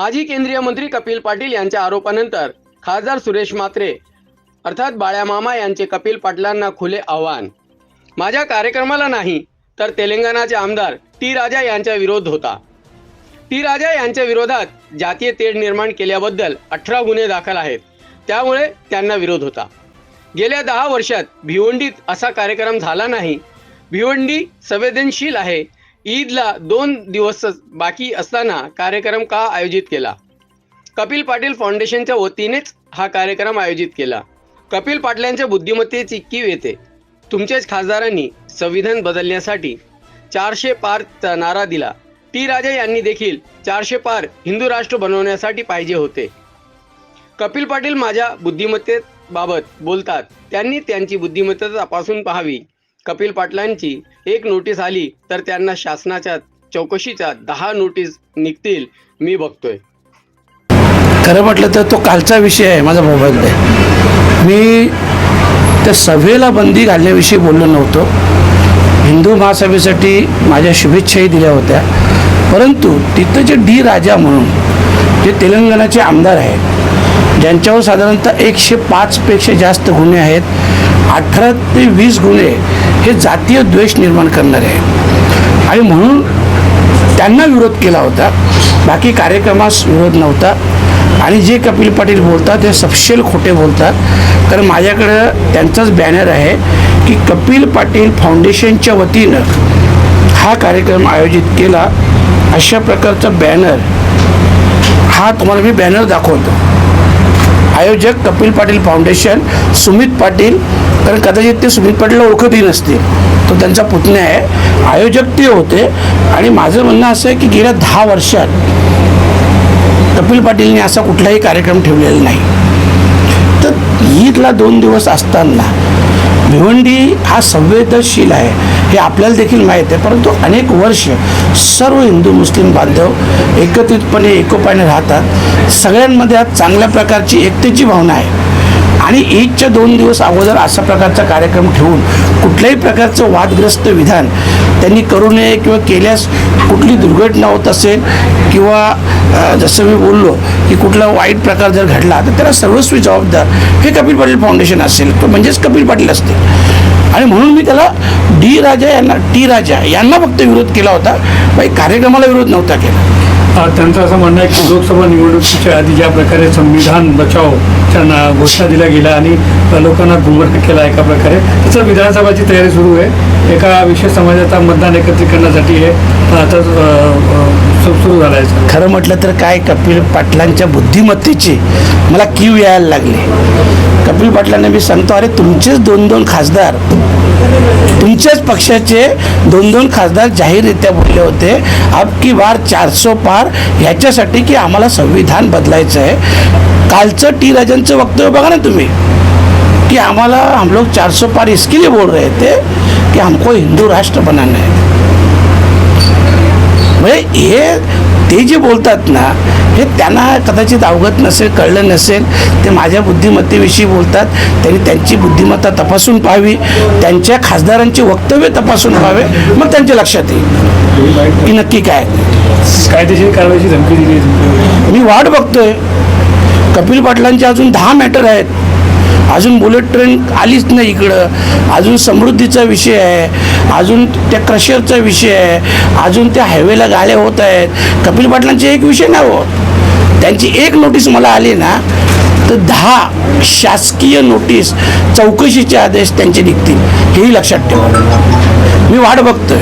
माजी केंद्रीय मंत्री कपिल पाटील यांच्या आरोपानंतर खासदार सुरेश मात्रे अर्थात बाळ्या मामा यांचे कपिल पाटलांना खुले आव्हान. माझ्या कार्यक्रमाला नाही तर तेलंगणाचे आमदार टी राजा यांच्या विरोध होता. टी राजा यांच्या विरोधात जातीय तेढ निर्माण केल्याबद्दल अठरा गुन्हे दाखल आहेत. त्यामुळे त्यांना विरोध होता. गेल्या दहा वर्षात भिवंडीत असा कार्यक्रम झाला नाही. भिवंडी संवेदनशील आहे. ईदला दोन दिवस बाकी असताना कार्यक्रम का आयोजित केला? कपिल पाटील फाउंडेशनच्या वतीनेच हा कार्यक्रम आयोजित केला. कपिल पाटलांच्या बुद्धिमत्तेची कीव येते तुमच्याच खासदारांनी संविधान बदलण्यासाठी चारशे पारचा नारा दिला. टी राजा यांनी देखील चारशे पार हिंदू राष्ट्र बनवण्यासाठी पाहिजे होते. कपिल पाटील माझ्या बुद्धिमत्तेबाबत बोलतात. त्यांनी त्यांची बुद्धिमत्ता तपासून पाहावी. कपिल पाटलांची एक नोटीस आली तर त्यांना शासनाच्या चौकशीच्या दहा नोटीस निघतील. मी बघतोय. खरं म्हटलं तर तो कालचा विषय आहे माझा मोबाईल मी त्या सभेला बंदी घालण्याविषयी बोललो नव्हतो. हिंदू महासभेसाठी माझ्या शुभेच्छाही दिल्या होत्या. परंतु तिथं जे डी राजा म्हणून जे तेलंगणाचे आमदार आहेत ज्यांच्यावर साधारणतः एकशे पाचपेक्षा जास्त गुन्हे आहेत अठरा ते वीस गुन्हे हे जातीय द्वेष निर्माण करणारे. आहे आणि म्हणून त्यांना विरोध केला होता. बाकी कार्यक्रमास विरोध नव्हता. आणि जे कपिल पाटील बोलतात ते सपशेल खोटे बोलतात. कारण माझ्याकडं त्यांचाच बॅनर आहे की कपिल पाटील फाउंडेशनच्या वतीनं हा कार्यक्रम आयोजित केला. अशा प्रकारचा बॅनर हा तुम्हाला मी बॅनर दाखवतो. आयोजक कपिल पाटील फाउंडेशन सुमित पाटील कारण कदाचित ते सुमित पाटीलला ओळखतही नसतील. तो त्यांचा पुतण्या आहे. आयोजक ते होते. आणि माझं म्हणणं असं आहे की गेल्या दहा वर्षात कपिल पाटीलने असा कुठलाही कार्यक्रम ठेवलेला नाही. तर ईदला दोन दिवस असताना भिवंडी हा संवेदनशील आहे हे आपल्याला देखील माहीत आहे. परंतु अनेक वर्ष सर्व हिंदू मुस्लिम बांधव एकत्रितपणे एकोपाने राहतात. सगळ्यांमध्ये आज चांगल्या प्रकारची एकतेची भावना आहे. आणि ईदच्या दोन दिवस अगोदर अशा प्रकारचा कार्यक्रम ठेवून कुठल्याही प्रकारचं वादग्रस्त विधान त्यांनी करू नये किंवा केल्यास कुठली दुर्घटना होत असेल किंवा जसं मी बोललो की कुठला वाईट प्रकार जर घडला तर त्याला सर्वस्वी जबाबदार हे कपिल पाटील फाउंडेशन असेल तो म्हणजेच कपिल पाटील असतील. आणि म्हणून मी त्याला डी राजा यांना टी राजा यांना फक्त विरोध केला होता बाई कार्यक्रमाला विरोध नव्हता केला. त्यांचं असं म्हणणं आहे की लोकसभा निवडणुकीच्या आधी ज्या प्रकारे संविधान बचावच्या ना घोषणा दिल्या गेल्या आणि लोकांना गुमराह केला एका प्रकारे तसं विधानसभाची तयारी सुरू आहे. एका विशेष समाजाचा मतदान एकत्रित करण्यासाठी हे आता सुरू आहे खरं म्हटलं तर काय कपिल पाटलांच्या बुद्धिमत्तेची मला कीव यायला लागली. कपिल पाटलांना मी सांगतो अरे तुमचेच दोन दोन खासदार तुमच्याच पक्षाचे दोन दोन खासदार जाहीररित्या बोलले होते अब की बार चारसो पार ह्याच्यासाठी की आम्हाला संविधान बदलायचं आहे कालचं टी राजांचं वक्तव्य बघा ना तुम्ही कि हमारा हम लोग 400 पार इसके लिए बोल रहे थे कि हमको हिंदू राष्ट्र बनाना है। म्हणजे हे ते जे बोलतात ना हे त्यांना कदाचित अवगत नसेल कळलं नसेल ते माझ्या बुद्धिमत्तेविषयी बोलतात त्यांनी त्यांची बुद्धिमत्ता तपासून पाहावी त्यांच्या खासदारांची वक्तव्य तपासून पाहावे मग त्यांच्या लक्षात येईल. की नक्की काय? कायदेशीर कारवाईची धमकी दिली मी वाट बघतोय. कपिल पाटलांचे अजून दहा मॅटर आहेत. अजून बुलेट ट्रेन आलीच नाही इकडं. अजून समृद्धीचा विषय आहे. अजून त्या क्रशरचा विषय आहे. अजून त्या हायवेला गाड्या होत आहेत. कपिल पाटलांचे एक विषय नाही होत. त्यांची एक नोटीस मला आली ना तर दहा शासकीय नोटीस चौकशीचे आदेश त्यांचे निघतील. हेही लक्षात ठेवा. मी वाट बघतोय.